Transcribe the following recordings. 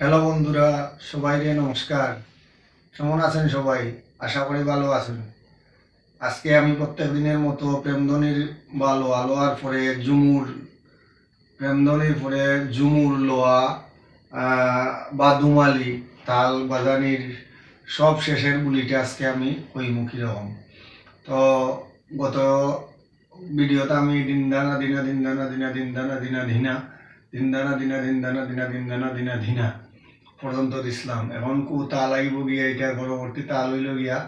Hello বন্ধুরা সবাইকে নমস্কার কেমন আছেন সবাই আশা করি ভালো আছেন আজকে আমি প্রত্যেক দিনের মতো প্রেমধনির ভালো আলোয়ার পরে ঝুমুর প্রেমধনির পরে ঝুমুর লোয়া বা দুমালি তাল বাজানির সব শেষের গুলিটা আজকে আমি কইমুখী রকম তো গত ভিডিওতে আমি দিনদানা দিনা দিনদানা দিনা দিনদানা দিনা ধিনা দিনদানা দিনা দিনদানা দিনা দিনদানা দিনা ধিনা পর্যন্ত দিছিলাম এখন কু তাল আইব গিয়া, এটা পরবর্তী তাল হইল গিয়া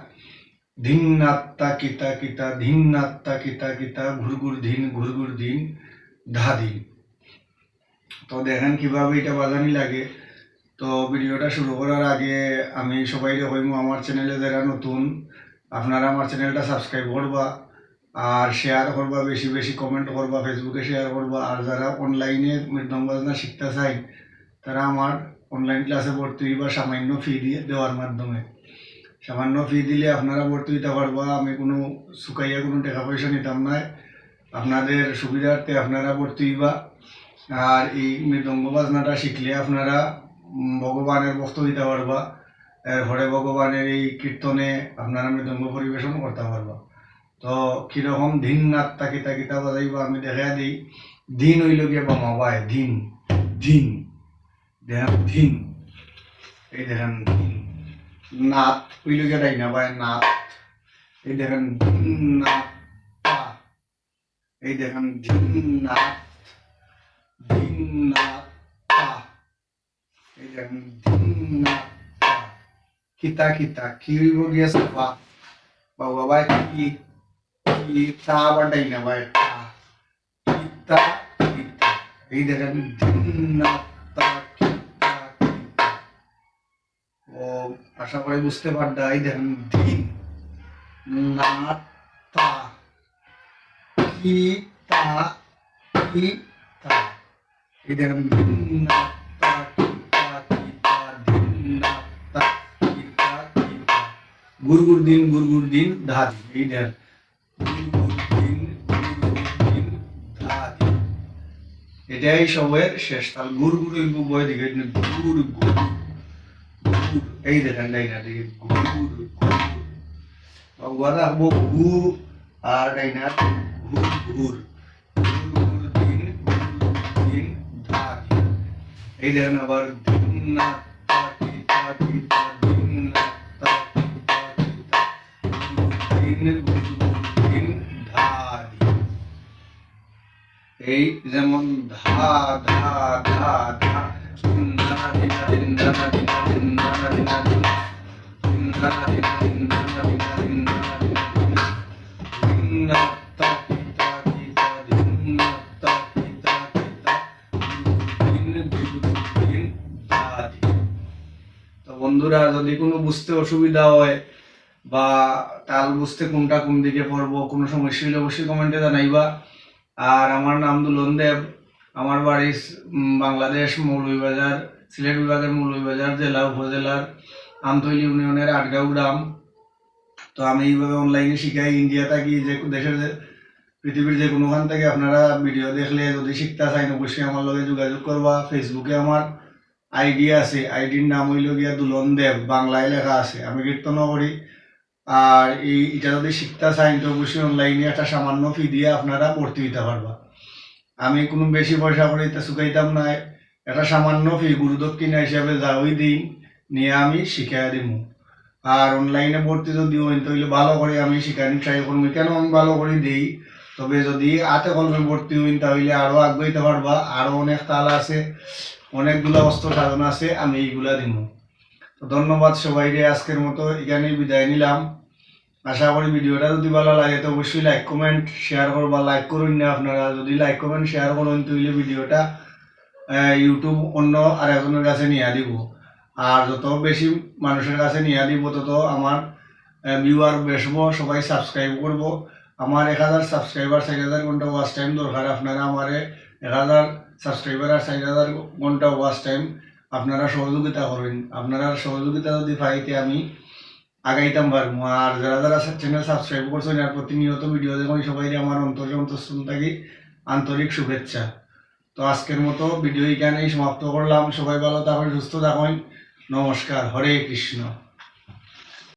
ধিন নাত্তা কিতা কিতা ধিন নাত্তা কিতা কিতা, ঘুরঘুর ধিন, ঘুরঘুর দিন ধা দিন তো দেখেন কীভাবে এটা বাজানি লাগে। তো ভিডিওটা শুরু করার আগে আমি সবাই কইম, আমার চ্যানেলে যারা নতুন, আপনারা আমার চ্যানেলটা সাবস্ক্রাইব করবা, আর শেয়ার করবা, বেশি বেশি কমেন্ট করবা ফেসবুকে শেয়ার করবা, আর যারা অনলাইনে মৃদঙ্গ বাজনা শিখতে চাই তারা আমার অনলাইন ক্লাসে ভর্তি হইবা, সামান্য ফি দিয়ে দেওয়ার মাধ্যমে। সামান্য ফি দিলে আপনারা ভর্তি হইতে পারবা, আমি কোনো শুকাইয়া কোনো টাকা পয়সা নিতাম না। আপনাদের সুবিধার্থে আপনারা ভর্তি হইবা। আর এই মৃদঙ্গ বাজনাটা শিখলে আপনারা ভগবানের বস্তু দিতে পারবা। এরপরে ভগবানের এই কীর্তনে আপনারা মৃদঙ্গ পরিবেশন করতে পারবা। তো কীরকম দিন নাত্তা কিতা কিতা বাজাইবা আমি দেখা দিই। দিন হইল গিয়ে বামাবায় দিন দিন। দেখেন ধিন এই দেখেন ধিন নাথ ওই লোকের রাই না ভাই নাথ এই দেখেন নাথ এই দেখেন ধিন নাথ ধিন নাথ এই দেখেন ধিন নাথ কিতা কিতা কি হইব গিয়েছে বাবা ভাই কি কি আবার ডাই না ভাই কিতা কিতা এই দেখেন ধিন নাথ আশা করি বুঝতে পারডা দেখেন না, তা। কি তা কি তা। এই দেখেন না দিন গুরগুর এটাই সময়ের শেষ। তাল গুর গুড় বই দিকে গুর গুড়। এই দেখেন ডাইনা দিকে গড়া রাখব ঘু আর ডাইনা ঘুর ঘুর এই দেখেন আবার না এই যেমন ধা ধা ধা ধা বন্ধুরা, যদি কোনো বুঝতে অসুবিধা হয় বা তাল বুঝতে কোনটা কোন দিকে পড়ব, কোনো সমস্যা হলে অবশ্যই কমেন্টে জানাইবা। আর আমার নাম দুলন দেব। আমার বাড়ি বাংলাদেশ মৌলভীবাজার, সিলেট বিভাগের মৌলভীবাজার জেলা, উপজেলার। আমতৈল ইউনিয়নের আটগাঁও গ্রাম। তো আমি এইভাবে অনলাইনে শিখাই। ইন্ডিয়া থাকি যে দেশের পৃথিবীর যে কোনোখান থেকে আপনারা ভিডিও দেখলে যদি শিখতে চান, অবশ্যই আমার লগে যোগাযোগ করবা। ফেসবুকে আমার আইডি আছে। আইডির নাম হইল গিয়া দুলন দেব। বাংলায় লেখা আছে। আমি কীর্তনও করি। আর এই, এটা যদি শিখতে চান, তো অবশ্যই অনলাইনে একটা সামান্য ফি দিয়ে আপনারা ভর্তি হইতে পারবা। আমি কোনো বেশি পয়সা করে শুকাইতাম না। একটা সামান্য ফি গুরুদক্ষিণা হিসাবে যা ওই দিন নিয়ে আমি শিখাই দিব আর অনলাইনে ভর্তি যদি হই, তাহলে ভালো করে আমি শিখানি ট্রাই করব। কেন আমি ভালো করে দিই? তবে যদি হাতে কলমে ভর্তি হইন তাহলে আরও আগাইতে পারবা। আরও অনেক তাল আছে, অনেকগুলা অস্ত্র সাধন আছে, আমি এইগুলা দিব তো ধন্যবাদ সবাইকে আজকের মতো এখানে বিদায় নিলাম। আশা করি ভিডিওটা যদি ভালো লাগে, তো অবশ্যই লাইক কমেন্ট শেয়ার করবা। লাইক করুন না আপনারা, যদি লাইক কমেন্ট শেয়ার করুন, তাহলে ভিডিওটা ইউটিউব অন্য আর আরেকজনের কাছে নিয়ে দিব। আর যত বেশি মানুষের কাছে নিয়ে দিব, তত আমার ভিউয়ার বেসবো, সবাই সাবস্ক্রাইব করব। আমার এক হাজার সাবস্ক্রাইবার চার হাজার ঘণ্টা ওয়াচ টাইম দরকার। আপনারা আমার এক হাজার সাবস্ক্রাইবার আর চার হাজার ঘণ্টা ওয়াচ টাইম আপনারা সহযোগিতা করেন আপনারা সহযোগিতা যদি পাইতে আমি আগাইতাম পারব। আর যারা যারা চ্যানেল সাবস্ক্রাইব করছেন আর প্রতিনিয়ত ভিডিও দেখুন সবাই আমার অন্তরে অন্তঃস্থল থাকি আন্তরিক শুভেচ্ছা। তো আজকের মতো ভিডিও এখানেই সমাপ্ত করলাম। সবাই ভালো থাকুন, সুস্থ থাকুন। নমস্কার হরে কৃষ্ণ।